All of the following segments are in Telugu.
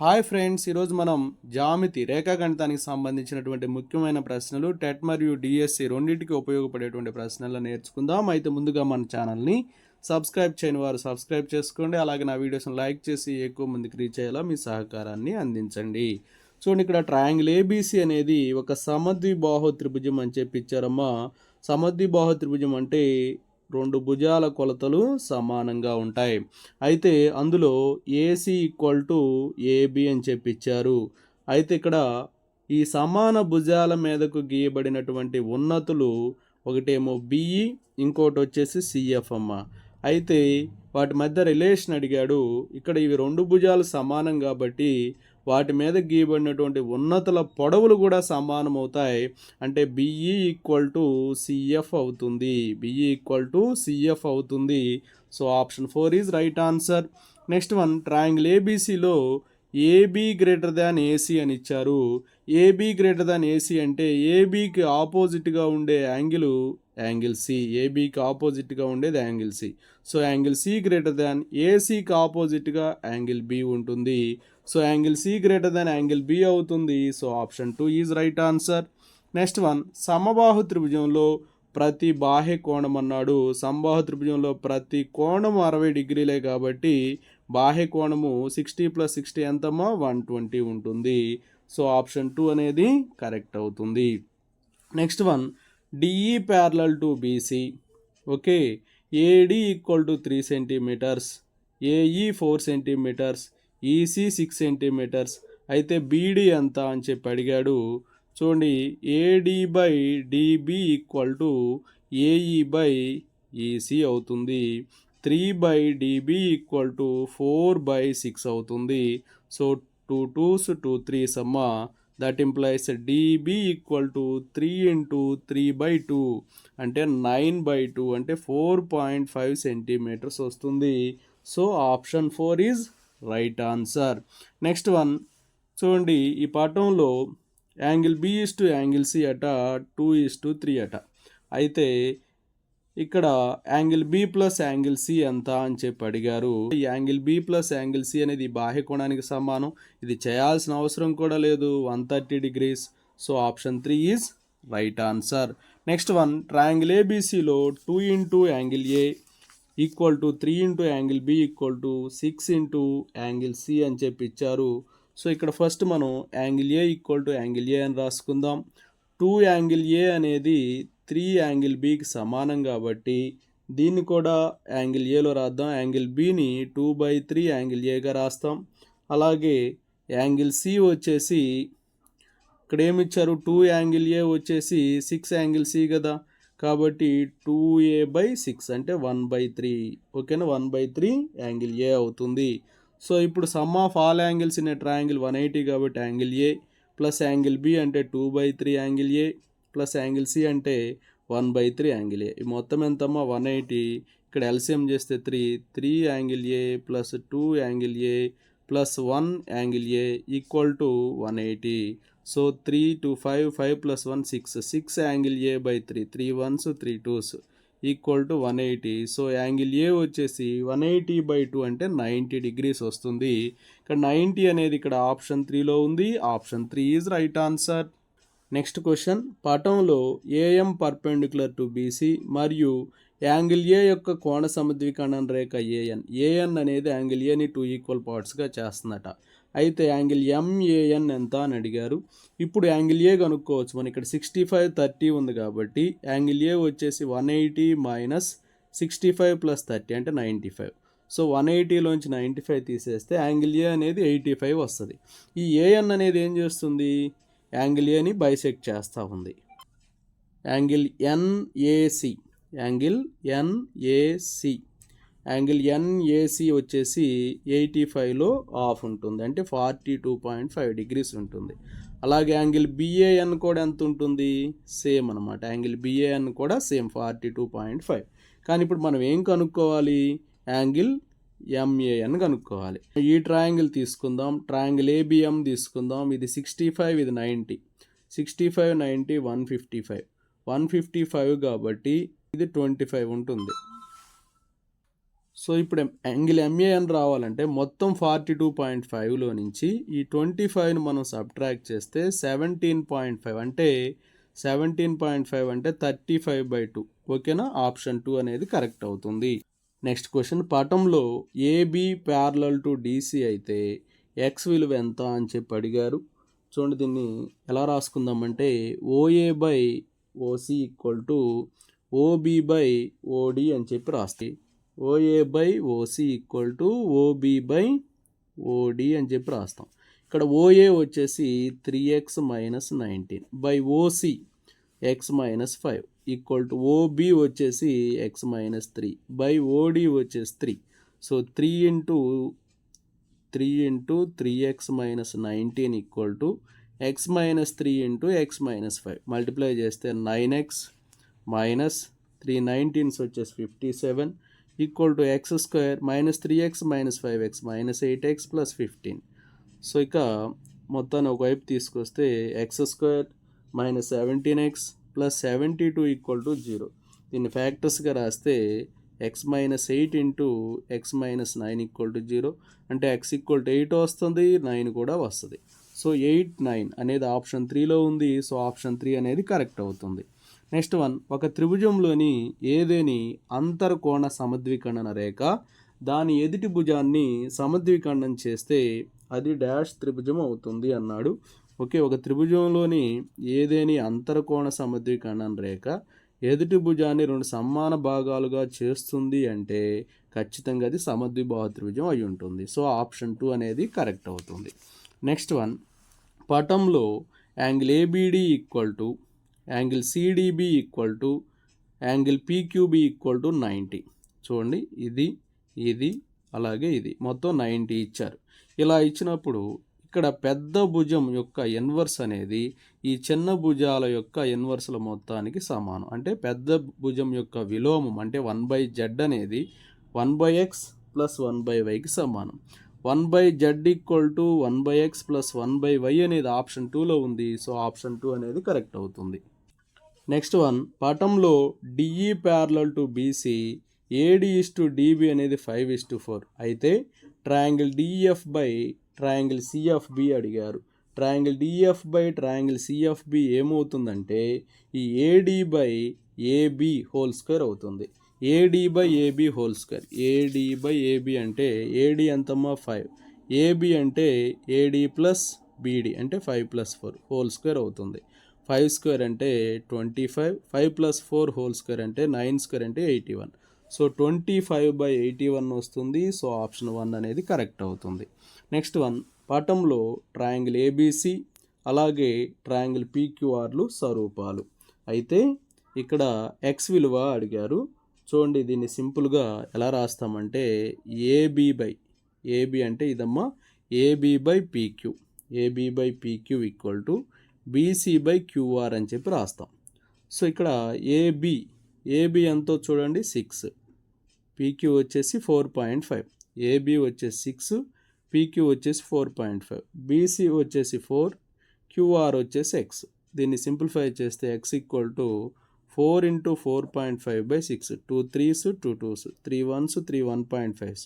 హాయ్ ఫ్రెండ్స్ ఈరోజు మనం జామితి రేఖాగణితానికి సంబంధించినటువంటి ముఖ్యమైన ప్రశ్నలు టెట్ మరియు డిఎస్సి రెండింటికి ఉపయోగపడేటువంటి ప్రశ్నలు నేర్చుకుందాం. అయితే ముందుగా మన ఛానల్ని సబ్స్క్రైబ్ చేయని వారు సబ్స్క్రైబ్ చేసుకోండి. అలాగే నా వీడియోస్ని లైక్ చేసి ఎక్కువ మందికి రీచ్ అయ్యేలా మీ సహకారాన్ని అందించండి. చూడండి ఇక్కడ ట్రయాంగిల్ ఏబీసీ అనేది ఒక సమద్విబాహు త్రిభుజం అని చెప్పి ఇచ్చారమ్మా. సమద్విబాహు త్రిభుజం అంటే రెండు భుజాల కొలతలు సమానంగా ఉంటాయి. అయితే అందులో ఏసీ ఈక్వల్ టు ఏబి అని చెప్పి ఇచ్చారు అయితే ఇక్కడ ఈ సమాన భుజాల మీదకు గీయబడినటువంటి ఉన్నతులు ఒకటేమో బిఈ ఇంకోటి వచ్చేసి సిఎఫ్ అమ్మ. అయితే వాటి మధ్య రిలేషన్ అడిగాడు. ఇక్కడ ఇవి రెండు భుజాలు సమానం కాబట్టి వాటి మీద గీయబడినటువంటి ఉన్నతుల పొడవులు కూడా సమానం అవుతాయి అంటే బిఈ ఈక్వల్ టు సిఎఫ్ అవుతుంది. బిఈ ఈక్వల్ టు సిఎఫ్ అవుతుంది. So option four is right answer next one triangle ఏబీసీలో AB greater than AC అని ఇచ్చారు. ఏబీ గ్రేటర్ దాన్ ఏసీ అంటే ఏబీకి ఆపోజిట్గా ఉండే యాంగిల్ యాంగిల్ సి ఏబీకి ఆపోజిట్గా ఉండేది angle C so angle C greater than ఏసీకి ఆపోజిట్గా యాంగిల్ బి ఉంటుంది. So angle C greater than angle B అవుతుంది. So option two is right answer next one సమబాహు త్రిభుజంలో ప్రతి బాహ్య కోణం అన్నాడు. సంబాహు త్రిభుజంలో ప్రతి కోణము అరవై డిగ్రీలే కాబట్టి బాహ్య కోణము సిక్స్టీ ప్లస్ సిక్స్టీ ఎంతమ్మా? వన్ ట్వంటీ ఉంటుంది. సో ఆప్షన్ టూ అనేది కరెక్ట్ అవుతుంది. Next one DE parallel to BC okay AD equal to three centimetres AE four centimetres EC six centimetres. అయితే బీడీ ఎంత అని చెప్పి అడిగాడు. చూడండి AD by DB equal to AE by EC అవుతుంది. Three by DB equal to four by six అవుతుంది. So two twos two three సమ్మ that implies DB equal to three into three by two. అంటే నైన్ బై టూ అంటే ఫోర్ పాయింట్ ఫైవ్ సెంటీమీటర్స్ వస్తుంది. So option four is right answer. Next one. చూడండి ఈ పాఠంలో angle B is to angle C అట టూ ఈస్ టు త్రీ అట. అయితే ఇక్కడ angle B plus angle C ఎంత అని చెప్పి అడిగారు. ఈ angle B plus angle C అనేది బాహ్య కోణానికి సమానం. ఇది చేయాల్సిన అవసరం కూడా లేదు. One thirty degrees. So option three is right answer. Next one. Triangle ఏబీసీలో two into angle A equal to three into angle B equal to six into angle C అని చెప్పి ఇచ్చారు. సో ఇక్కడ ఫస్ట్ మనం angle A equal to angle A అని రాసుకుందాం. టూ యాంగిల్ ఏ అనేది త్రీ యాంగిల్ బికి సమానం కాబట్టి దీన్ని కూడా యాంగిల్ ఏలో రాద్దాం. యాంగిల్ బిని టూ బై త్రీ యాంగిల్ ఏగా రాస్తాం. అలాగే యాంగిల్ సి వచ్చేసి ఇక్కడ ఏమిచ్చారు టూ యాంగిల్ ఏ వచ్చేసి సిక్స్ యాంగిల్ సి కదా. కాబట్టి టూ ఏ బై సిక్స్ అంటే వన్ బై త్రీ ఓకేనా one by three angle A అవుతుంది. సో ఇప్పుడు sum of all angles in a triangle one eighty కాబట్టి angle A plus angle B అంటే two by three angle A plus angle C అంటే one by three angle A ఈ మొత్తం ఎంతమ్మా? వన్ ఎయిటీ ఇక్కడ ఎల్సిఎం చేస్తే three three angle A plus two angle A plus one angle A equal to one eighty so three two five five plus one six six angle A by three three ones three twos equal to one eighty so angle A వచ్చేసి వన్ ఎయిటీ బై టూ అంటే నైంటీ డిగ్రీస్ వస్తుంది. ఇక్కడ నైంటీ అనేది ఇక్కడ ఆప్షన్ త్రీలో ఉంది. Option three is right answer next question పటంలో ఏఎం పర్పెండిక్యులర్ టు బీసీ మరియు యాంగిల్ ఏ యొక్క కోణ సమద్వికరణం రేఖ ఏఎన్ ఏఎన్ అనేది యాంగిల్ ఏని టూ ఈక్వల్ పార్ట్స్గా చేస్తుందట అయితే యాంగిల్ ఎంఏఎన్ ఎంత అని అడిగారు. ఇప్పుడు యాంగిల్ ఏ కనుక్కోవచ్చు. మనం ఇక్కడ సిక్స్టీ ఫైవ్ థర్టీ ఉంది కాబట్టి యాంగిల్ ఏ వచ్చేసి one eighty minus sixty five plus thirty అంటే నైంటీ ఫైవ్ సో వన్ ఎయిటీలోంచి నైంటీ ఫైవ్ తీసేస్తే యాంగిల్ ఏ అనేది ఎయిటీ ఫైవ్ వస్తుంది. ఈ ఏఎన్ అనేది ఏం చేస్తుంది? యాంగిల్ ఏని బైసెక్ట్ చేస్తూ ఉంది. Angle NAC angle NAC angle NAC వచ్చేసి ఎయిటీ ఫైవ్లో ఆఫ్ ఉంటుంది. అంటే forty two point five degrees ఉంటుంది. అలాగే యాంగిల్ బిఏఎన్ కూడా ఎంత ఉంటుంది? సేమ్ అనమాట యాంగిల్ బిఏఎన్ కూడా same forty two point five. కానీ ఇప్పుడు మనం ఏం కనుక్కోవాలి? యాంగిల్ ఎంఏఎన్ కనుక్కోవాలి. ఈ ట్రయాంగిల్ తీసుకుందాం. ట్రయాంగిల్ ఏబిఎం తీసుకుందాం. ఇది సిక్స్టీ ఫైవ్ ఇది ninety. Sixty five ninety one fifty five. One fifty five కాబట్టి ఇది ట్వంటీ ఫైవ్ ఉంటుంది. సో ఇప్పుడు యాంగిల్ ఎంఏ అని రావాలంటే మొత్తం ఫార్టీ టూ పాయింట్ ఫైవ్లో నుంచి ఈ ట్వంటీ ఫైవ్ని మనం సబ్ట్రాక్ట్ చేస్తే సెవెంటీన్ పాయింట్ ఫైవ్ అంటే సెవెంటీన్ పాయింట్ ఫైవ్ అంటే థర్టీ ఫైవ్ బై టూ. ఓకేనా? ఆప్షన్ టూ అనేది కరెక్ట్ అవుతుంది. నెక్స్ట్ క్వశ్చన్ పటంలో ఏబి ప్యారలల్ టు డిసి అయితే ఎక్స్ విలువ ఎంత అని చెప్పి అడిగారు. చూడండి దీన్ని ఎలా రాసుకుందామంటే OA by OC equal to OB by OD అని చెప్పి రాస్తే OA by OC equal to OB by OD అని చెప్పి రాస్తాం. ఇక్కడ ఓఏ వచ్చేసి three X minus nineteen by OC X minus five equal to OB వచ్చేసి X minus three by OD వచ్చేసి three so three into three into three X minus nineteen equal to X minus three into X minus five multiply చేస్తే nine X minus three nineteens వచ్చేసి fifty seven equal to X square minus three X minus five X minus eight X plus fifteen so ఇక మొత్తాన్ని ఒకవైపు తీసుకొస్తే X square minus seventeen X plus seventy two equal to zero దీన్ని ఫ్యాక్టర్స్గా రాస్తే X minus eight into X minus nine equal to zero అంటే ఎక్స్ ఈక్వల్ టు ఎయిట్ వస్తుంది నైన్ కూడా వస్తుంది. సో ఎయిట్ నైన్ అనేది ఆప్షన్ త్రీలో ఉంది. సో ఆప్షన్ త్రీ అనేది కరెక్ట్ అవుతుంది. Next one. ఒక త్రిభుజంలోని ఏదేని అంతర్కోణ సమద్విఖండన రేఖ దాని ఎదుటి భుజాన్ని సమద్విఖండం చేస్తే అది డాష్ త్రిభుజం అవుతుంది అన్నాడు. ఓకే ఒక త్రిభుజంలోని ఏదేని అంతర్కోణ సమద్విఖండన రేఖ ఎదుటి భుజాన్ని రెండు సమాన భాగాలుగా చేస్తుంది అంటే ఖచ్చితంగా అది సమద్విబాహు త్రిభుజం అయి ఉంటుంది. సో ఆప్షన్ టూ అనేది కరెక్ట్ అవుతుంది. Next one. పటంలో angle ABD equal to angle CDB equal to angle PQB equal to ninety చూడండి ఇది ఇది అలాగే ఇది. మొత్తం నైంటీ ఇచ్చారు. ఇలా ఇచ్చినప్పుడు ఇక్కడ పెద్ద భుజం యొక్క ఇన్వర్స్ అనేది ఈ చిన్న భుజాల యొక్క ఇన్వర్స్ల మొత్తానికి సమానం. అంటే పెద్ద భుజం యొక్క విలోమం అంటే వన్ బై జెడ్ అనేది one by X plus one by వైకి సమానం. One by Z equal to one by X plus one by Y అనేది ఆప్షన్ టూలో ఉంది. సో ఆప్షన్ టూ అనేది కరెక్ట్ అవుతుంది. నెక్స్ట్ వన్ పటంలో DE parallel to BC AD is to DB అనేది ఫైవ్ ఇస్ టు ఫోర్ అయితే triangle DF by triangle CFB అడిగారు. Triangle DF by triangle CFB ఏమవుతుందంటే ఈ AD by AB whole square అవుతుంది. AD by AB whole square AD by AB అంటే ఏడి ఎంతమ్మా? ఫైవ్ ఏబి అంటే ఏడి ప్లస్ బీడి అంటే five plus four whole square అవుతుంది. ఫైవ్ స్క్వేర్ అంటే twenty five five plus four whole square అంటే నైన్ స్క్వేర్ అంటే eighty one. So twenty five by eighty one వస్తుంది. సో ఆప్షన్ వన్ అనేది కరెక్ట్ అవుతుంది. నెక్స్ట్ వన్ పటంలో ట్రయాంగిల్ ఏబీసీ అలాగే ట్రయాంగిల్ పీక్యూఆర్లు స్వరూపాలు. అయితే ఇక్కడ ఎక్స్ విలువ అడిగారు. చూడండి దీన్ని సింపుల్గా ఎలా రాస్తామంటే ఏబి బై ఏబి అంటే ఇదమ్మా AB by PQ AB by PQ equal to BC by QR అని చెప్పి రాస్తాం. సో ఇక్కడ ఏబి ఏబి ఎంతో చూడండి? సిక్స్ పీక్యూ వచ్చేసి ఫోర్ పాయింట్ ఫైవ్ ఏబి వచ్చేసి సిక్స్ పీక్యూ వచ్చేసి ఫోర్ పాయింట్ ఫైవ్ బీసీ వచ్చేసి ఫోర్ క్యూఆర్ వచ్చేసి ఎక్స్ దీన్ని సింప్లిఫై చేస్తే X equal to four into four point five by six two threes two twos three ones three one point five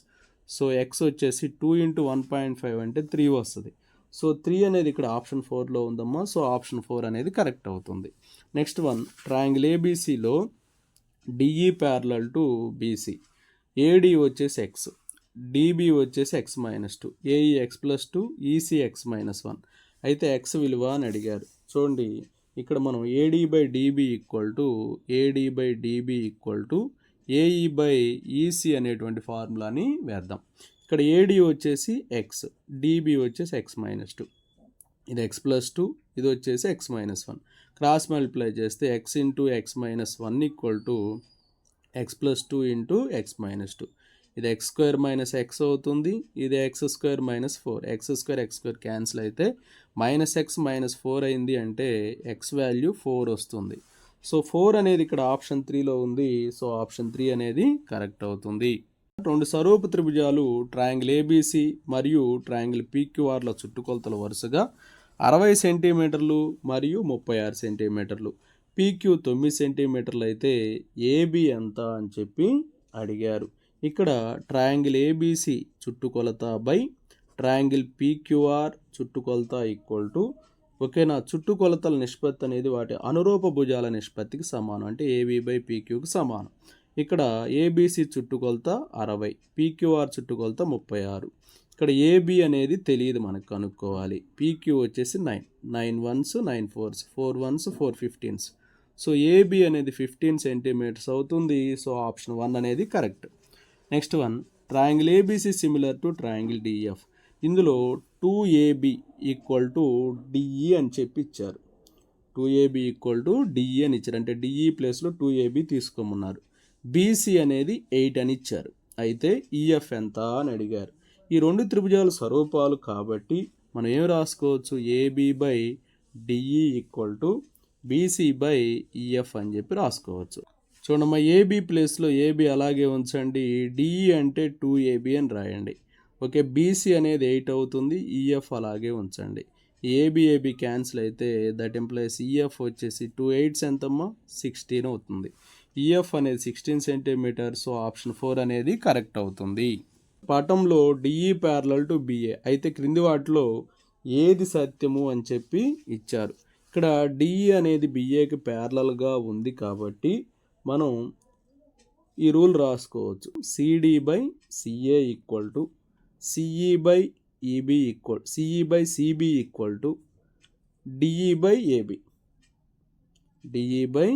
so X వచ్చేసి two into one point five అంటే త్రీ వస్తుంది. సో త్రీ అనేది ఇక్కడ ఆప్షన్ ఫోర్లో ఉందమ్మా. సో ఆప్షన్ ఫోర్ అనేది కరెక్ట్ అవుతుంది. Next one triangle ఏబీసీలో DE parallel to BC. AD వచ్చేసి ఎక్స్ డిబి వచ్చేసి X minus two AE X plus two EC X minus one. అయితే ఎక్స్ విలువ అని అడిగారు. చూడండి ఇక్కడ మనం AD by DB equal to AD by DB equal to AE by EC అనేటువంటి ఫార్ములాని వేద్దాం. ఇక్కడ ఏడి వచ్చేసి ఎక్స్ డిబి వచ్చేసి ఎక్స్ మైనస్ టూ ఇది ఎక్స్ ప్లస్ టూ ఇది వచ్చేసి X minus one cross multiply చేస్తే X into X minus one equal to X plus two into X minus two ఇది ఎక్స్ స్క్వేర్ మైనస్ ఎక్స్ అవుతుంది ఇది X square minus four X square X square cancel అయితే మైనస్ ఎక్స్ మైనస్ ఫోర్ అయింది అంటే ఎక్స్ వాల్యూ ఫోర్ వస్తుంది. సో ఫోర్ అనేది ఇక్కడ ఆప్షన్ త్రీలో ఉంది. సో ఆప్షన్ త్రీ అనేది కరెక్ట్ అవుతుంది. రెండు స్వరూప త్రిభుజాలు ట్రయాంగిల్ ఏబీసీ మరియు ట్రయాంగిల్ పీక్యూఆర్ల చుట్టుకొలతలు వరుసగా అరవై సెంటీమీటర్లు మరియు ముప్పై ఆరు సెంటీమీటర్లు. పీక్యూ తొమ్మిది సెంటీమీటర్లు అయితే ఏబి ఎంత అని చెప్పి అడిగారు. ఇక్కడ ట్రయాంగిల్ ఏబీసీ చుట్టుకొలత బై ట్రయాంగిల్ పీక్యూఆర్ చుట్టుకొలత ఈక్వల్ టు ఓకేనా? చుట్టుకొలతల నిష్పత్తి అనేది వాటి అనురూప భుజాల నిష్పత్తికి సమానం. అంటే ఏబీ బై పీక్యూకి సమానం. ఇక్కడ ఏబిసి చుట్టుకొలత అరవై పీక్యూఆర్ చుట్టుకొలత ముప్పై ఆరు. ఇక్కడ ఏబి అనేది తెలియదు మనకు కనుక్కోవాలి. పీక్యూ వచ్చేసి nine nine ones nine fours four ones four fifteens so AB అనేది ఫిఫ్టీన్ సెంటీమీటర్స్ అవుతుంది. సో ఆప్షన్ వన్ అనేది correct next one triangle ABC similar to triangle DF ఇందులో two AB equal to DE అని చెప్పి ఇచ్చారు two AB equal to DE అని ఇచ్చారు. అంటే డిఈ ప్లేస్లో టూ ఏబి తీసుకోమన్నారు. బీసీ అనేది ఎయిట్ అని ఇచ్చారు. అయితే ఈఎఫ్ ఎంత అని అడిగారు. ఈ రెండు త్రిభుజాలు స్వరూపాలు కాబట్టి మనం ఏం రాసుకోవచ్చు? AB by DE equal to BC by EF అని చెప్పి రాసుకోవచ్చు. చూడమ్మా ఏబీ ప్లేస్లో ఏబీ అలాగే ఉంచండి. డిఈ అంటే టూ ఏబి అని రాయండి. ఓకే బీసీ అనేది ఎయిట్ అవుతుంది. ఈఎఫ్ అలాగే ఉంచండి. ఏబి ఏబి క్యాన్సిల్ అయితే దట్ ఎంప్లాయీస్ ఈఎఫ్ వచ్చేసి టూ ఎయిట్స్ ఎంతమ్మా? సిక్స్టీన్ అవుతుంది. ఈఎఫ్ అనేది sixteen centimetre so option four అనేది కరెక్ట్ అవుతుంది. పటంలో డిఈ ప్యారలల్ టు బిఏ అయితే క్రింది వాటిలో ఏది సత్యము అని చెప్పి ఇచ్చారు. ఇక్కడ డిఈ అనేది బిఏకి ప్యారలల్గా ఉంది కాబట్టి మనం ఈ రూల్ రాసుకోవచ్చు. CD by CA equal to CE by EB equal CE by CB equal to DE by AB DE by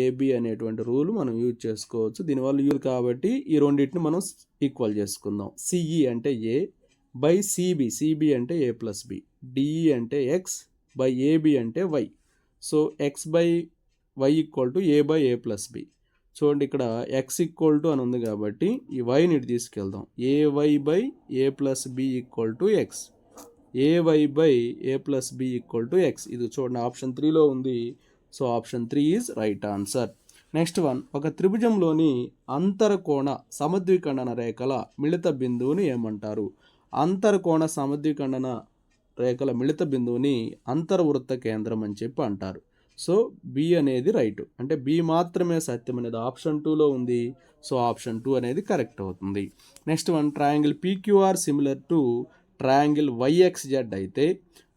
AB అనేటువంటి రూల్ మనం యూజ్ చేసుకోవచ్చు. దీనివల్ల యూజ్ కాబట్టి ఈ రెండింటిని మనం ఈక్వల్ చేసుకుందాం. సిఈ అంటే ఏ బై సిబి సిబి అంటే ఏ ప్లస్ బి డిఈ అంటే ఎక్స్ బై ఏబి అంటే Y so X by Y equal to A by A plus B చూడండి ఇక్కడ ఎక్స్ ఈక్వల్ టు అని ఉంది కాబట్టి ఈ వైని ఇటు తీసుకెళ్దాం. A Y by A plus B equal to X AY by A plus B equal to X ఇది చూడండి ఆప్షన్ త్రీలో ఉంది. So option three is right answer. Next one ఒక త్రిభుజంలోని అంతరకోణ సమద్విఖండన రేఖల మిళిత బిందువుని ఏమంటారు? అంతరకోణ సమద్విఖండన రేఖల మిళిత బిందువుని అంతర్వృత్త కేంద్రం అని చెప్పి అంటారు. సో బి అనేది రైట్ అంటే బి మాత్రమే సత్యం అనేది ఆప్షన్ టూలో ఉంది. సో ఆప్షన్ టూ అనేది కరెక్ట్ అవుతుంది. Next one triangle PQR similar to triangle YXZ అయితే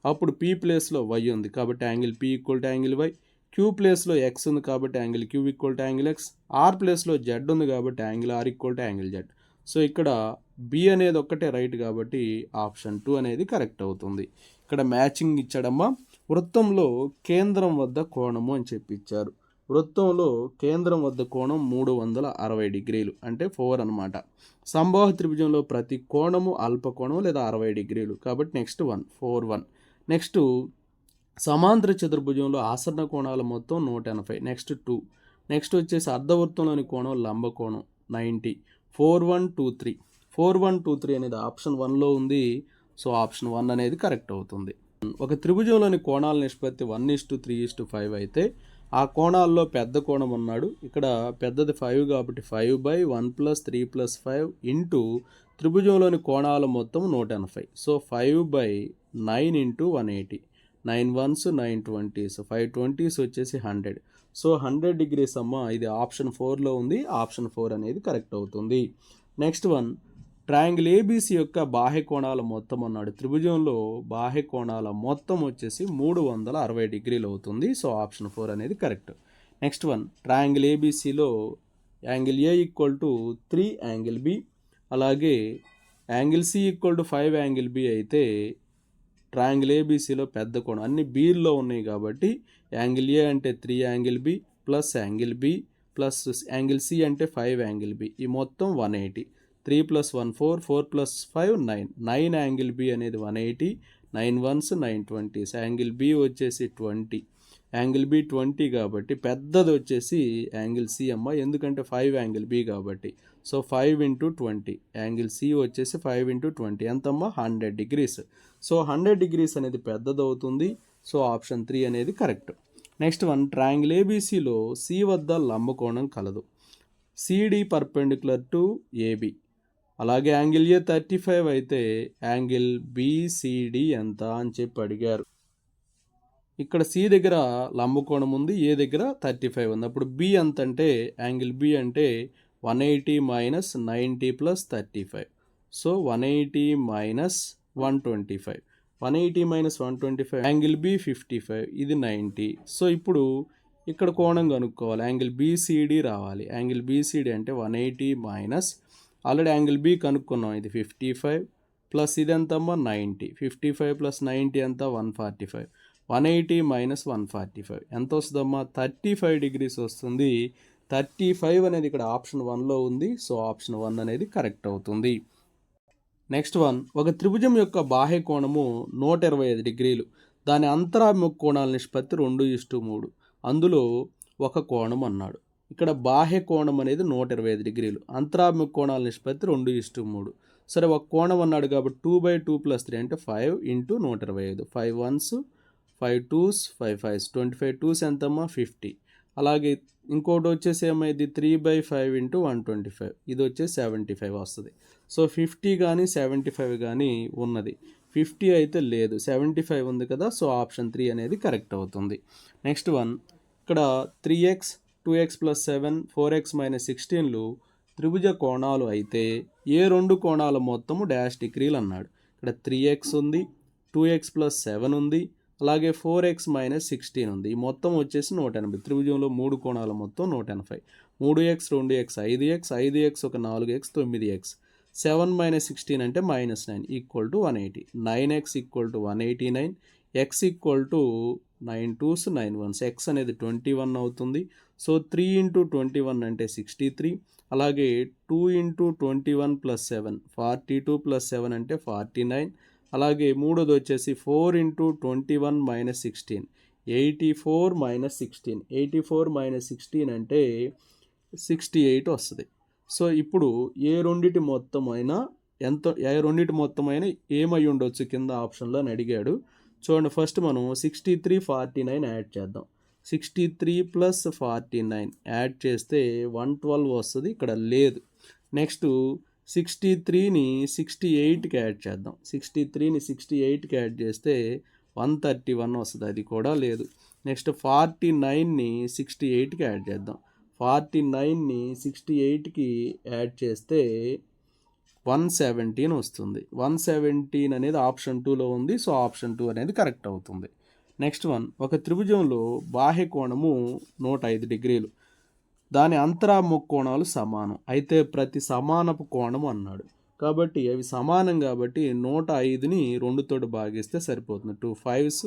అప్పుడు పీ ప్లేస్లో వై ఉంది కాబట్టి angle P equal to angle Y Q ప్లేస్లో ఎక్స్ ఉంది కాబట్టి angle Q equal to angle X R ప్లేస్లో జెడ్ ఉంది కాబట్టి angle R equal to angle Z so ఇక్కడ బి అనేది ఒక్కటే రైట్ కాబట్టి ఆప్షన్ టూ అనేది కరెక్ట్ అవుతుంది. ఇక్కడ మ్యాచింగ్ ఇచ్చాడమ్మా. వృత్తంలో కేంద్రం వద్ద కోణము అని చెప్పి ఇచ్చారు వృత్తంలో కేంద్రం వద్ద కోణం మూడు వందల అరవై డిగ్రీలు అంటే ఫోర్ అనమాట సంభావ త్రిభుజంలో ప్రతి కోణము అల్పకోణం లేదా అరవై డిగ్రీలు. కాబట్టి next one four one next సమాంతర చతుర్భుజంలో ఆసరణ కోణాల మొత్తం నూట ఎనభై. నెక్స్ట్ టూ నెక్స్ట్ వచ్చేసి అర్ధవృత్తంలోని కోణం లంబ కోణం ninety. Four one two three four one two three అనేది ఆప్షన్ వన్లో ఉంది. సో ఆప్షన్ వన్ అనేది కరెక్ట్ అవుతుంది. ఒక త్రిభుజంలోని కోణాల నిష్పత్తి one is to three is to five అయితే ఆ కోణాల్లో పెద్ద కోణం ఉన్నాడు. ఇక్కడ పెద్దది ఫైవ్ కాబట్టి five by one plus three plus five into త్రిభుజంలోని కోణాల మొత్తం నూట ఎనభై. So five by nine into one eighty nine ones nine twenties. Five twenties వచ్చేసి హండ్రెడ్. సో హండ్రెడ్ డిగ్రీస్ అమ్మ ఇది ఆప్షన్ ఫోర్లో ఉంది. ఆప్షన్ ఫోర్ అనేది కరెక్ట్ అవుతుంది. నెక్స్ట్ వన్ ట్రయాంగిల్ ఏబీసీ యొక్క బాహ్య కోణాల మొత్తం అన్నాడు. త్రిభుజంలో బాహ్య కోణాల మొత్తం వచ్చేసి మూడు వందల అరవై డిగ్రీలు అవుతుంది. సో ఆప్షన్ ఫోర్ అనేది correct. Next one triangle ఏబీసీలో angle A equal to three angle B. అలాగే angle C equal to five angle B అయితే ట్రయాంగిల్ ఏబీసీలో పెద్ద కోణం. అన్ని బీల్లో ఉన్నాయి కాబట్టి యాంగిల్ ఏ అంటే three angle B plus angle B plus angle C అంటే ఫైవ్ యాంగిల్ బి. ఈ మొత్తం one eighty. Three plus one four four plus five nine. Nine angle B అనేది one eighty. Nine ones nine twenties. Angle B వచ్చేసి ట్వంటీ. యాంగిల్ బి ట్వంటీ కాబట్టి పెద్దది వచ్చేసి యాంగిల్ సి అమ్మ. ఎందుకంటే ఫైవ్ యాంగిల్ బి కాబట్టి. So five into twenty. Angle C వచ్చేసి ఫైవ్ ఇంటూ ట్వంటీ. ఎంతమ్మా? Hundred degrees. So hundred degrees అనేది పెద్దది అవుతుంది సో ఆప్షన్ త్రీ అనేది కరెక్ట్. నెక్స్ట్ వన్ ట్రయాంగిల్ ఏబీసీలో సి వద్ద లంబకోణం కలదు. CD perpendicular to AB. అలాగే యాంగిల్ ఏ థర్టీ ఫైవ్ అయితే యాంగిల్ బీసీడీ ఎంత అని చెప్పి అడిగారు. ఇక్కడ సి దగ్గర లంబకోణం ఉంది ఏ దగ్గర థర్టీ ఫైవ్ ఉంది. అప్పుడు బి ఎంత అంటే యాంగిల్ బి అంటే one eighty minus ninety plus thirty five so one eighty minus one twenty five one eighty minus one twenty five angle B fifty five ఇది నైంటీ సో ఇప్పుడు ఇక్కడ కోణం కనుక్కోవాలి. యాంగిల్ బీసీడీ రావాలి. యాంగిల్ బీసీడీ అంటే one eighty minus already angle B కనుక్కున్నాం. ఇది ఫిఫ్టీ ఫైవ్ ప్లస్ ఇది ఎంతమ్మా? Ninety fifty five plus ninety అంతా one forty five one eighty minus one forty five. ఎంత వస్తుందమ్మా? థర్టీ ఫైవ్ డిగ్రీస్ వస్తుంది. థర్టీ ఫైవ్ అనేది ఇక్కడ ఆప్షన్ వన్లో ఉంది. సో ఆప్షన్ వన్ అనేది కరెక్ట్ అవుతుంది. నెక్స్ట్ వన్ ఒక త్రిభుజం యొక్క బాహ్య కోణము నూట ఇరవై ఐదు డిగ్రీలు. దాని అంతరాభిముఖ కోణాల నిష్పత్తి రెండు ఇష్టు మూడు. అందులో ఒక కోణం అన్నాడు. ఇక్కడ బాహ్య కోణం అనేది నూట ఇరవై ఐదు డిగ్రీలు. అంతరాభిముఖ కోణాల నిష్పత్తి రెండు ఇష్టు మూడు. సరే ఒక కోణం అన్నాడు కాబట్టి two by two plus three అంటే ఫైవ్ ఇంటూ నూట ఇరవై ఐదు. Five ones five twos five fives twenty five twos ఎంతమ్మా? ఫిఫ్టీ. అలాగే ఇంకోటి వచ్చేసి ఏమైంది? Three by five into one twenty five. ఇది వచ్చేసి సెవెంటీ ఫైవ్ వస్తుంది. సో ఫిఫ్టీ కానీ సెవెంటీ ఫైవ్ కానీ ఉన్నది. ఫిఫ్టీ అయితే లేదు. సెవెంటీ ఫైవ్ ఉంది కదా సో ఆప్షన్ త్రీ అనేది కరెక్ట్ అవుతుంది. Next one. ఇక్కడ three X two X plus seven four X minus సిక్స్టీన్లు త్రిభుజ కోణాలు అయితే ఏ రెండు కోణాల మొత్తము డాష్ డిగ్రీలు అన్నాడు. ఇక్కడ త్రీ ఎక్స్ ఉంది టూ ఎక్స్ ప్లస్ సెవెన్ ఉంది అలాగే ఫోర్ ఎక్స్ మైనస్ సిక్స్టీన్ ఉంది. ఈ మొత్తం వచ్చేసి నూట ఎనభై. త్రిభుజంలో మూడు కోణాల మొత్తం నూట ఎనభై. మూడు ఎక్స్ రెండు ఎక్స్ ఐదు ఎక్స్ ఐదు ఎక్స్ ఒక నాలుగు ఎక్స్ తొమ్మిది ఎక్స్. సెవెన్ మైనస్ సిక్స్టీన్ అంటే minus nine equal to one eighty. Nine X equal to one eighty nine. X equal to nine twos nine ones. X అనేది ట్వంటీ వన్ అవుతుంది. So three into twenty one అంటే సిక్స్టీ త్రీ. అలాగే two into twenty one plus seven. Forty two plus seven అంటే ఫార్టీ నైన్. అలాగే మూడోది వచ్చేసి four into twenty one minus sixteen. Eighty four minus sixteen. Eighty four minus sixteen అంటే సిక్స్టీ ఎయిట్ వస్తుంది. సో ఇప్పుడు ఏ రెండిటి మొత్తం అయినా ఎంత ఏ రెండిటి మొత్తం అయినా ఏమై ఉండొచ్చు కింద ఆప్షన్లో అని అడిగాడు. చూడండి ఫస్ట్ మనం sixty three forty nine add చేద్దాం. Sixty three plus forty nine add చేస్తే వన్ ట్వెల్వ్ వస్తుంది ఇక్కడ లేదు. నెక్స్ట్ సిక్స్టీ త్రీని సిక్స్టీ ఎయిట్కి యాడ్ చేద్దాం. సిక్స్టీ త్రీని సిక్స్టీ ఎయిట్కి యాడ్ చేస్తే వన్ థర్టీ వన్ వస్తుంది. అది కూడా లేదు. నెక్స్ట్ ఫార్టీ నైన్ని సిక్స్టీ ఎయిట్కి యాడ్ చేద్దాం. ఫార్టీ నైన్ని సిక్స్టీ ఎయిట్కి యాడ్ చేస్తే వన్ సెవెంటీన్ వస్తుంది. వన్ సెవెంటీన్ అనేది ఆప్షన్ టూలో ఉంది. సో ఆప్షన్ టూ అనేది కరెక్ట్ అవుతుంది. నెక్స్ట్ వన్ ఒక త్రిభుజంలో బాహ్య కోణము నూట ఐదు డిగ్రీలు. దాని అంతరాముఖ కోణాలు సమానం. అయితే ప్రతి సమానపు కోణం అన్నాడు. కాబట్టి అవి సమానం కాబట్టి నూట ఐదుని రెండుతోటి భాగిస్తే సరిపోతుంది. టూ ఫైవ్స్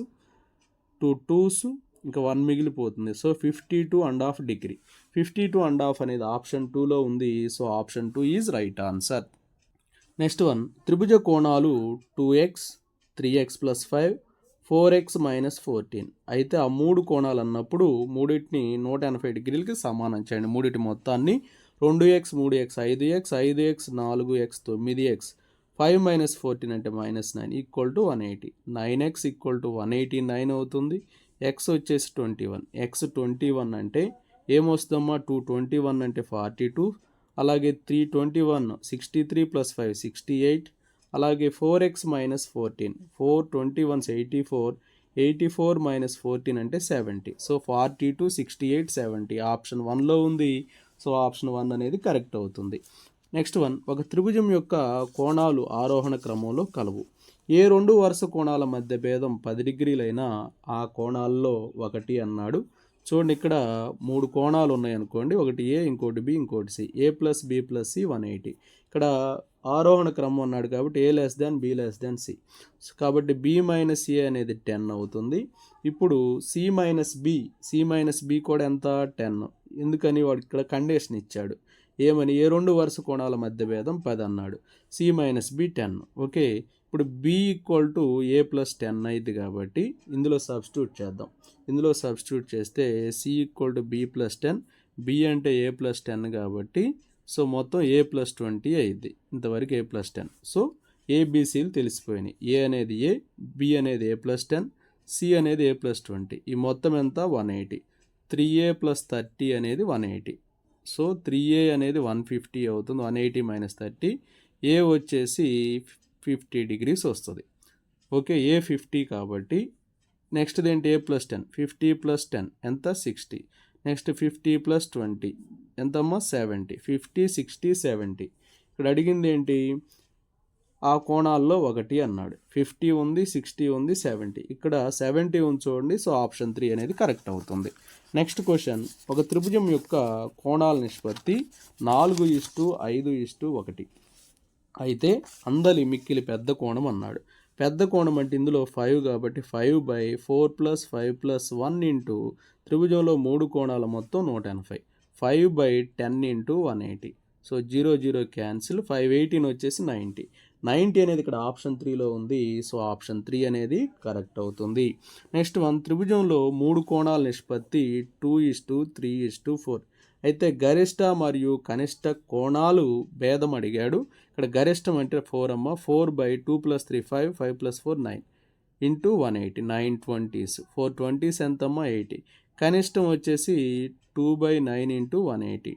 టూ టూస్ ఇంకా వన్ మిగిలిపోతుంది. So fifty two and half degree. Fifty two and half అనేది ఆప్షన్ టూలో ఉంది. So option two is right answer. Next one త్రిభుజ కోణాలు two X three X plus five four X minus fourteen. అయితే ఆ మూడు కోణాలు అన్నప్పుడు మూడింటిని నూట ఎనభై డిగ్రీలకి సమానం చేయండి. మూడింటి మొత్తాన్ని రెండు ఎక్స్ మూడు ఎక్స్ ఐదు ఎక్స్ ఐదు ఎక్స్ నాలుగు ఎక్స్ తొమ్మిది ఎక్స్. ఫైవ్ మైనస్ ఫోర్టీన్ అంటే minus nine equal to one eighty. Nine X equal to one eighty nine అవుతుంది. ఎక్స్ వచ్చేసి twenty one. X twenty one అంటే ఏమొస్తుందమ్మా టూ ట్వంటీ వన్ అంటే ఫార్టీ టూ. అలాగే three twenty one sixty three plus five sixty eight. అలాగే four X minus fourteen. Four twenty ones eighty four eighty four minus fourteen అంటే seventy so forty two sixty eight seventy option వన్లో ఉంది. సో ఆప్షన్ వన్ అనేది కరెక్ట్ అవుతుంది. నెక్స్ట్ వన్ ఒక త్రిభుజం యొక్క కోణాలు ఆరోహణ క్రమంలో కలవు. ఏ రెండు వరుస కోణాల మధ్య భేదం పది డిగ్రీలైనా ఆ కోణాల్లో ఒకటి అన్నాడు. చూడండి ఇక్కడ మూడు కోణాలు ఉన్నాయి అనుకోండి ఒకటి ఏ ఇంకోటి బి ఇంకోటి C A plus B plus C one eighty ఇక్కడ ఆరోహణ క్రమం అన్నాడు కాబట్టి A less than B less than C కాబట్టి బి మైనస్ ఏ అనేది టెన్ అవుతుంది. ఇప్పుడు C minus B C minus B కూడా ఎంత? టెన్ ఎందుకని వాడు ఇక్కడ కండిషన్ ఇచ్చాడు. ఏమని? ఏ రెండు వరుస కోణాల మధ్య భేదం పది అన్నాడు. C minus B ten okay? ఇప్పుడు B equal to A plus ten అయింది కాబట్టి ఇందులో సబ్స్టిట్యూట్ చేద్దాం. ఇందులో సబ్స్టిట్యూట్ చేస్తే C equal to B plus ten B అంటే ఏ ప్లస్ టెన్ కాబట్టి సో మొత్తం ఏ ప్లస్ ట్వంటీ అయింది ఇంతవరకు ఏ ప్లస్ టెన్ సో ఏబీసీలు తెలిసిపోయినాయి. ఏ అనేది ఏ బి అనేది ఏ ప్లస్ టెన్ సి అనేది ఏ ప్లస్ ట్వంటీ ఈ మొత్తం ఎంత? One eighty three A plus thirty అనేది one eighty so three A అనేది వన్ ఫిఫ్టీ అవుతుంది. One eighty minus thirty A వచ్చేసి ఫిఫ్టీ డిగ్రీస్ వస్తుంది. ఓకే ఏ ఫిఫ్టీ కాబట్టి నెక్స్ట్ ఏంటి? A plus ten fifty plus ten ఎంత? Sixty next fifty plus twenty ఎంతమ్మా? సెవెంటీ. Fifty sixty seventy. ఇక్కడ అడిగింది ఏంటి? ఆ కోణాల్లో ఒకటి అన్నాడు. ఫిఫ్టీ ఉంది సిక్స్టీ ఉంది సెవెంటీ. ఇక్కడ సెవెంటీ ఉంది చూడండి సో ఆప్షన్ త్రీ అనేది కరెక్ట్ అవుతుంది. Next question. ఒక త్రిభుజం యొక్క కోణాల నిష్పత్తి నాలుగు ఇస్టు ఐదు ఇస్టు ఒకటి. అయితే అందలి మిక్కిలి పెద్ద కోణం అన్నాడు. పెద్ద కోణం అంటే ఇందులో ఫైవ్ కాబట్టి five by four plus five plus one into త్రిభుజంలో మూడు కోణాల మొత్తం నూట ఎనభై. Five by ten into one eighty. So zero zero cancel five eighteen వచ్చేసి నైంటీ. నైంటీ అనేది ఇక్కడ ఆప్షన్ త్రీలో ఉంది. సో ఆప్షన్ త్రీ అనేది కరెక్ట్ అవుతుంది. నెక్స్ట్ వన్ త్రిభుజంలో మూడు కోణాల నిష్పత్తి two is to three is to four. అయితే గరిష్ట మరియు కనిష్ట కోణాలు భేదం అడిగాడు. ఇక్కడ గరిష్టం అంటే ఫోర్ అమ్మ four by two plus three five five plus four nine. Into one eighty nine twenties. Four twenties ఎంతమ్మా? ఎయిటీ. కనిష్టం వచ్చేసి two by nine into one eighty.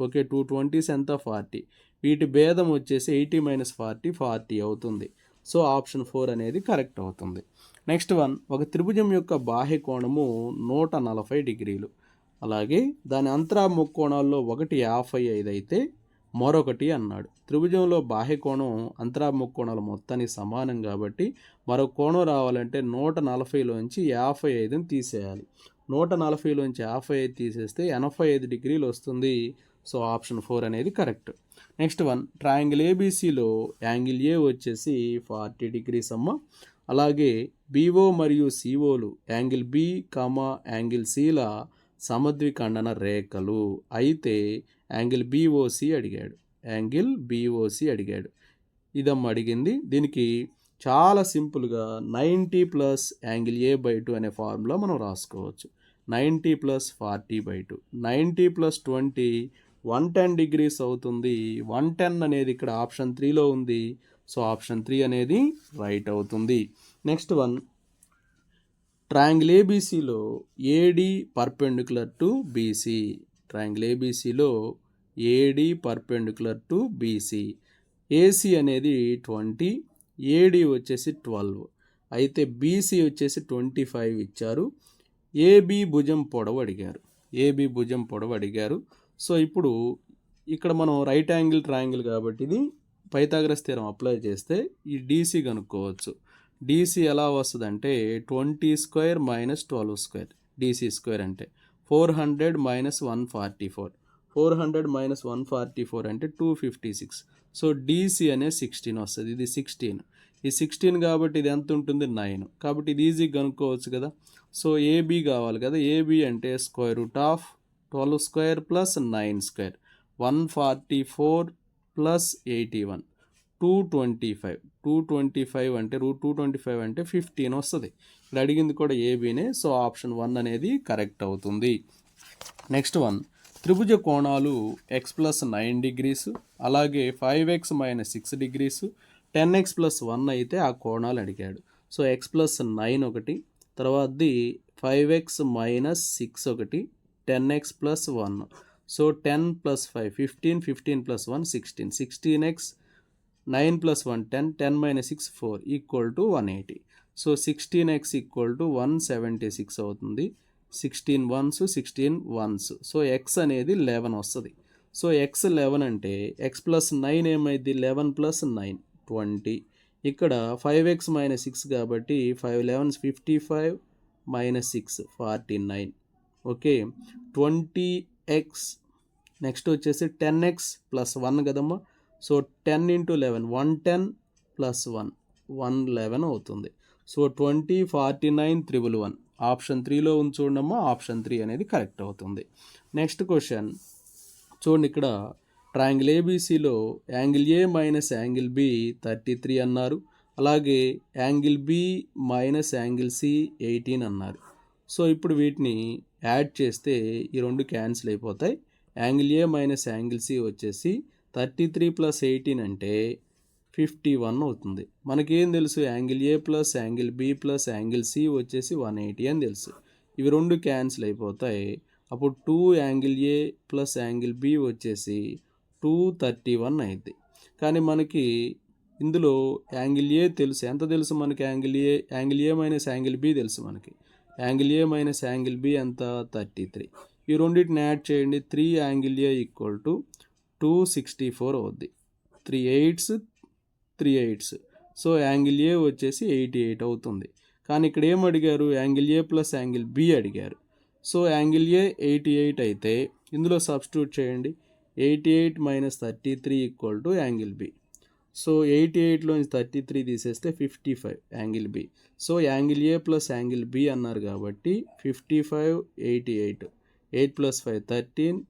Okay two twenties ఎంత? ఫార్టీ. వీటి భేదం వచ్చేసి ఎయిటీ మైనస్ ఫార్టీ ఫార్టీ అవుతుంది. సో ఆప్షన్ ఫోర్ అనేది కరెక్ట్ అవుతుంది. నెక్స్ట్ వన్ ఒక త్రిభుజం యొక్క బాహ్య కోణము నూట నలభై డిగ్రీలు. అలాగే దాని అంతరా ముక్కోణాల్లో ఒకటి యాభై ఐదు అయితే మరొకటి అన్నాడు. త్రిభుజంలో బాహ్య కోణం అంతరా ముక్కోణాలు మొత్తానికి సమానం కాబట్టి మరో కోణం రావాలంటే నూట నలభైలోంచి యాభై ఐదుని తీసేయాలి. నూట నలభైలోంచి యాభై ఐదు తీసేస్తే ఎనభై ఐదు డిగ్రీలు వస్తుంది. సో ఆప్షన్ ఫోర్ అనేది కరెక్ట్. నెక్స్ట్ వన్ ట్రయాంగిల్ ఏబీసీలో యాంగిల్ ఏ వచ్చేసి ఫార్టీ డిగ్రీస్ అమ్మ అలాగే బీఓ మరియు సిఓలు యాంగిల్ బి కామా యాంగిల్ సిల సమద్విఖండన రేఖలు అయితే యాంగిల్ బీఓసి అడిగాడు. యాంగిల్ బీఓసి అడిగాడు. ఇదమ్మ అడిగింది దీనికి చాలా సింపుల్గా ninety plus angle A by two అనే ఫార్ములా మనం రాసుకోవచ్చు. Ninety plus forty by two. Ninety plus twenty one ten degrees అవుతుంది. వన్ టెన్ అనేది ఇక్కడ ఆప్షన్ త్రీలో ఉంది. సో ఆప్షన్ త్రీ అనేది రైట్ అవుతుంది. Next one triangle ఏబీసీలో AD perpendicular to BC. Triangle ఏబీసీలో AD perpendicular to BC. AC అనేది ట్వంటీ ఏడి వచ్చేసి ట్వెల్వ్. అయితే బీసీ వచ్చేసి ట్వంటీ ఫైవ్ ఇచ్చారు. ఏబీ భుజం పొడవు అడిగారు. ఏబీ భుజం పొడవు అడిగారు. సో ఇప్పుడు ఇక్కడ మనం రైట్ యాంగిల్ ట్రయాంగిల్ కాబట్టి ఇది పైతాగ్రస్ స్థిరం అప్లై చేస్తే ఈ డీసీ కనుక్కోవచ్చు. డీసీ ఎలా వస్తుందంటే twenty square minus twelve square. DC square అంటే four hundred minus one forty four. Four hundred minus one forty four అంటే two fifty six. So DC అనే సిక్స్టీన్ వస్తుంది. ఇది సిక్స్టీన్. ఈ సిక్స్టీన్ కాబట్టి ఇది ఎంత ఉంటుంది? నైన్. కాబట్టి ఇది ఈజీ కనుక్కోవచ్చు కదా. సో ఏబీ కావాలి కదా. ఏబీ అంటే square root of twelve square plus nine square. One forty four plus eighty one. Two twenty five. Two twenty five అంటే రూట్ టూ ట్వంటీ ఫైవ్ అంటే ఫిఫ్టీన్ వస్తుంది. ఇక్కడ అడిగింది కూడా ఏబీనే సో ఆప్షన్ వన్ అనేది కరెక్ట్ అవుతుంది. నెక్స్ట్ వన్ త్రిభుజ కోణాలు ఎక్స్ ప్లస్ నైన్ డిగ్రీస్ అలాగే five x minus six degrees ten x plus one అయితే ఆ కోణాలు అడిగాడు. సో ఎక్స్ ప్లస్ నైన్ ఒకటి తర్వాతది ఫైవ్ ఎక్స్ మైనస్ సిక్స్ ఒకటి ten x plus one. So ten plus five fifteen fifteen plus one sixteen. Sixteen x nine plus one ten ten minus six four equal to one eighty. So sixteen x equal to one seventy six అవుతుంది. Sixteen ones sixteen ones. So x అనేది లెవెన్ వస్తుంది. సో ఎక్స్ లెవెన్ అంటే ఎక్స్ ప్లస్ నైన్ ఏమైంది? Eleven plus nine twenty. ఇక్కడ ఫైవ్ ఎక్స్ మైనస్ సిక్స్ కాబట్టి five elevens fifty five minus six forty nine. Okay? Twenty x. Next వచ్చేసి టెన్ ఎక్స్ ప్లస్ వన్ కదమ్మా. So ten into eleven one ten plus one one eleven అవుతుంది. So twenty forty nine triple one. Option త్రీలో ఉంది ఆప్షన్ త్రీ అనేది కరెక్ట్ అవుతుంది. Next question. చూడండి ఇక్కడ triangle ఏబీసీలో angle A minus angle B thirty three అన్నారు. అలాగే angle B minus angle C eighteen అన్నారు. సో ఇప్పుడు వీటిని యాడ్ చేస్తే ఈ రెండు క్యాన్సిల్ అయిపోతాయి. Angle A minus angle C వచ్చేసి థర్టీ త్రీ ప్లస్ ఎయిటీన్ అంటే ఫిఫ్టీ వన్ అవుతుంది. మనకేం తెలుసు? Angle A plus angle B plus angle C వచ్చేసి వన్ ఎయిటీ అని తెలుసు. ఇవి రెండు క్యాన్సిల్ అయిపోతాయి. అప్పుడు two angle A plus angle B వచ్చేసి టూ థర్టీ వన్ అయింది కానీ మనకి ఇందులో యాంగిల్ ఏ తెలుసు? ఎంత తెలుసు మనకి angle A? Angle A minus angle B తెలుసు మనకి. Angle A minus angle B ఎంత? Thirty three. ఈ రెండింటిని యాడ్ చేయండి. Three angle A equal to two sixty four అవుద్ది. Three eights three eights. So angle A వచ్చేసి ఎయిటీ ఎయిట్ అవుతుంది. కానీ ఇక్కడ ఏం అడిగారు? Angle A plus angle B అడిగారు. So angle A eighty eight అయితే ఇందులో సబ్స్టిట్యూట్ చేయండి. Eighty eight minus thirty three equal to angle B. So eighty ఎయిట్లోంచి thirty three తీసేస్తే fifty five angle B. So angle A plus angle B అన్నారు కాబట్టి fifty five eighty eight. Eight plus five thirteen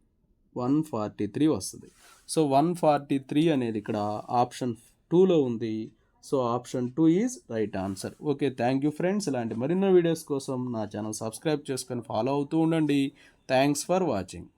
one forty three వస్తుంది. సో వన్ ఫార్టీ త్రీ అనేది ఇక్కడ ఆప్షన్ టూలో ఉంది. So option two is right answer. Okay thank you friends. ఇలాంటి మరిన్నో వీడియోస్ కోసం నా ఛానల్ సబ్స్క్రైబ్ చేసుకొని ఫాలో అవుతూ ఉండండి. Thanks for watching.